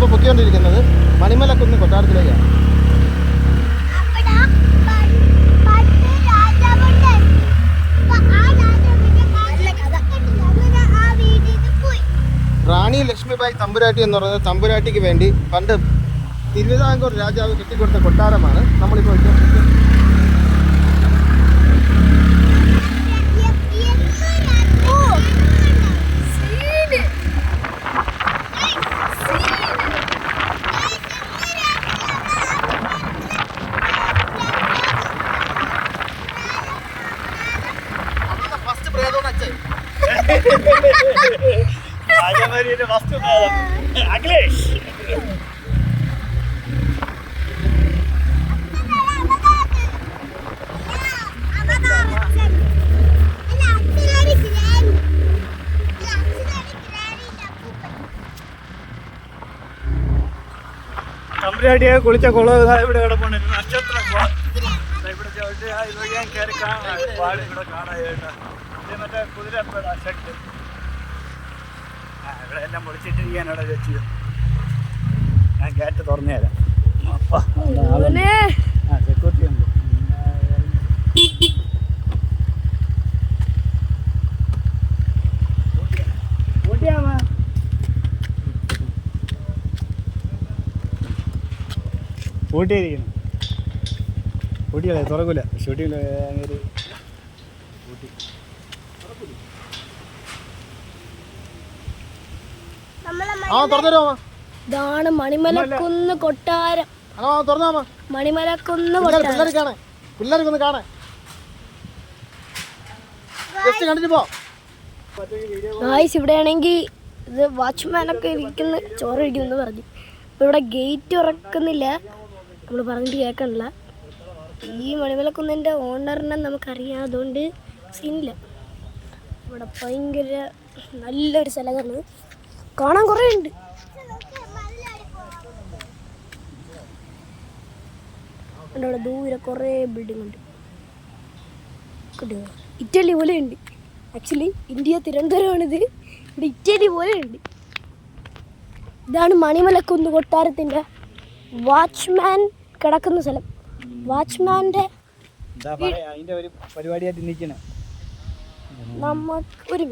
നമ്മളിപ്പോൾ പൊക്കിക്കൊണ്ടിരിക്കുന്നത് മണിമലക്കുന്ന് കൊട്ടാരത്തിലേക്കാണ്. റാണി ലക്ഷ്മിബായി തമ്പുരാട്ടി എന്ന് പറയുന്നത് തമ്പുരാട്ടിക്ക് വേണ്ടി പണ്ട് തിരുവിതാംകൂർ രാജാവ് കെട്ടിക്കൊടുത്ത കൊട്ടാരമാണ് നമ്മളിപ്പോൾ രാജാമാരിയുടെ വസ്തു അഖിലേഷ്. തമ്പുരാട്ടിയെ കുളിച്ച കുളം ഇവിടെ കിടപ്പുണ്ട്. നക്ഷത്രം ഇവിടെ ചവിട്ടി ഇത് ഞാൻ കയറി കാണാം. പാട് ഇവിടെ കാണാനായിട്ട് ഇത് മറ്റേ കുതിര ഷെഡ് ആ ഇവിടെ എല്ലാം പൊളിച്ചിട്ടിരിക്കാൻ അവിടെ വെച്ചു ഞാൻ ഗേറ്റ് തുറന്നു തരാം. അപ്പാ, ആ സെക്യൂരിറ്റി ഉണ്ട്. കൂട്ടിയാമ പൂട്ടിയിരിക്കണം പൂട്ടിയല്ലേ തുറക്കൂല. ഷൂട്ടിങ്ങിൽ പൂട്ടി നമ്മളെ ആ തുറന്നു ഇതാണ് മണിമലക്കുന്ന് കൊട്ടാരം. ഹലോ തുറന്നാമ മണിമലക്കുന്ന് പിള്ളേർ കാണേ പിള്ളേർക്കൊന്ന് കാണേ ജസ്റ്റ് കണ്ടിട്ട് പോ. ഗായ്സ് ഇവിടെ ആണെങ്കിൽ ഇത് വാച്ച്മാനൊക്കെ ഇരിക്കുന്ന. ചോറ് ഇരിക്കുന്നു പറഞ്ഞു. ഇവിടെ ഗേറ്റ് ഉറക്കുന്നില്ല നമ്മൾ പറഞ്ഞിട്ട് കേൾക്കണില്ല. ഈ മണിമലക്കുന്നിന്റെ ഓണറിനെ നമുക്കറിയാം. അതുകൊണ്ട് സീനില്ല ഇവിടെ ഭയങ്കര നല്ലൊരു സ്ഥലമാണ്. കാണാൻ കുറേ ഉണ്ട്. അവിടെ ദൂരെ കുറേ ബിൽഡിംഗ് ഉണ്ട്? ഇറ്റലി പോലെ ഉണ്ട്. ആക്ച്വലി ഇന്ത്യ തിരുവനന്തപുരമാണിത്. ഇവിടെ ഇറ്റലി പോലെ ഉണ്ട്. ഇതാണ് മണിമലക്കുന്ന് കൊട്ടാരത്തിന്റെ വാച്ച്മാൻ കിടക്കുന്ന സ്ഥലം. വാച്ച്മാന്റെ നമുക്ക് ഒരു